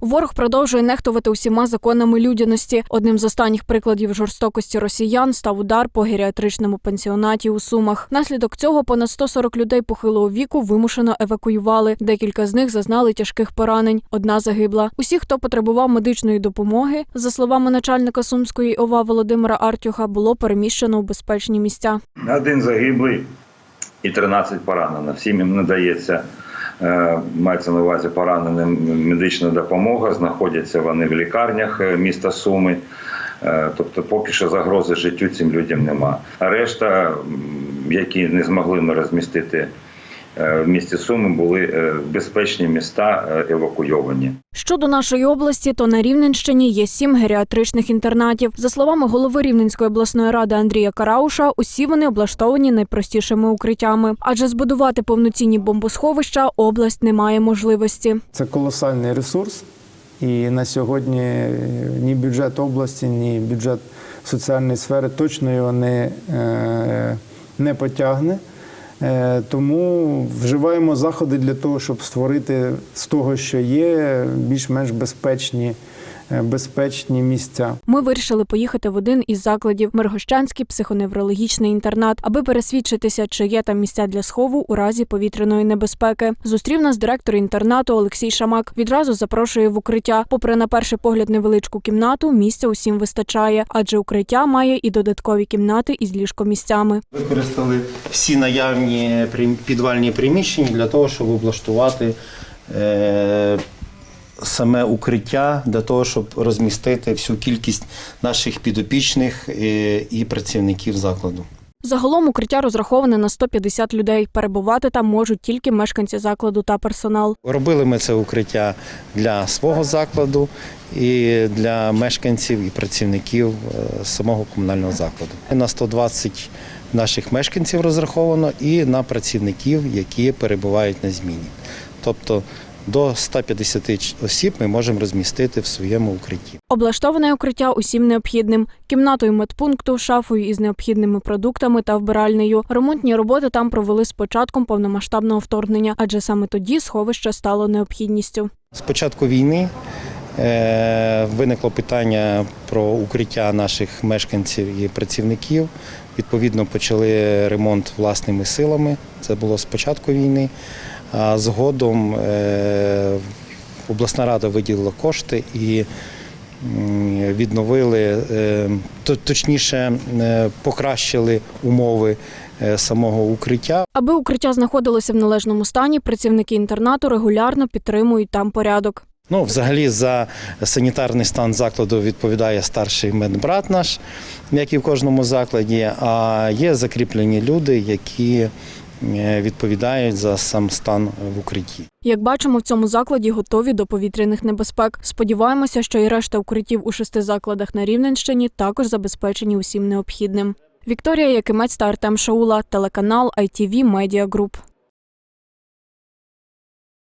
Ворог продовжує нехтувати усіма законами людяності. Одним з останніх прикладів жорстокості росіян став удар по геріатричному пенсіонаті у Сумах. Наслідок цього понад 140 людей похилого віку вимушено евакуювали. Декілька з них зазнали тяжких поранень. Одна загибла. Усі, хто потребував медичної допомоги, за словами начальника Сумської ОВА Володимира Артюха, було переміщено у безпечні місця. Один загиблий і 13 поранено. Всім їм надається, мається на увазі пораненим медична допомога. Знаходяться вони в лікарнях е, міста Суми. Е, Тобто, поки що загрози життю цим людям нема. А решта, які не змогли ми розмістити е, в місті Суми, були е, безпечні міста е, евакуйовані. Щодо нашої області, то на Рівненщині є сім геріатричних інтернатів. За словами голови Рівненської обласної ради Андрія Карауша, усі вони облаштовані найпростішими укриттями, адже збудувати повноцінні бомбосховища область не має можливості. Це колосальний ресурс, і на сьогодні е, ні бюджет області, ні бюджет соціальної сфери точно його не, е, не потягне. Е, Тому вживаємо заходи для того, щоб створити з того, що є, більш-менш безпечні, безпечні місця. Ми вирішили поїхати в один із закладів Миргощанський психоневрологічний інтернат, аби пересвідчитися, чи є там місця для схову у разі повітряної небезпеки. Зустрів нас директор інтернату Олексій Шамак. Відразу запрошує в укриття. Попри на перший погляд невеличку кімнату, місця усім вистачає, адже укриття має і додаткові кімнати із ліжкомісцями. Використали всі наявні підвальні приміщення для того, щоб облаштувати е, саме укриття, для того, щоб розмістити всю кількість наших підопічних е, і працівників закладу. Загалом укриття розраховане на 150 людей. Перебувати там можуть тільки мешканці закладу та персонал. Робили ми це укриття для свого закладу і для мешканців і працівників е, самого комунального закладу. На 120 наших мешканців розраховано і на працівників, які перебувають на зміні. Тобто до 150 ч- осіб ми можемо розмістити в своєму укритті. Облаштоване укриття усім необхідним: кімнатою медпункту, шафою із необхідними продуктами та вбиральнею. Ремонтні роботи там провели з початком повномасштабного вторгнення, адже саме тоді сховище стало необхідністю. З початку війни е, виникло питання про укриття наших мешканців і працівників. Відповідно, почали ремонт власними силами. Це було з початку війни. А згодом е, обласна рада виділила кошти і відновили, е, точніше, е, покращили умови самого укриття. Аби укриття знаходилося в належному стані, працівники інтернату регулярно підтримують там порядок. Ну, взагалі, за санітарний стан закладу відповідає старший медбрат наш, як і в кожному закладі. А є закріплені люди, які відповідають за сам стан в укритті. Як бачимо, в цьому закладі готові до повітряних небезпек. Сподіваємося, що і решта укриттів у шести закладах на Рівненщині також забезпечені усім необхідним. Вікторія Якимець та Артем Шаула, телеканал ITV Media Group.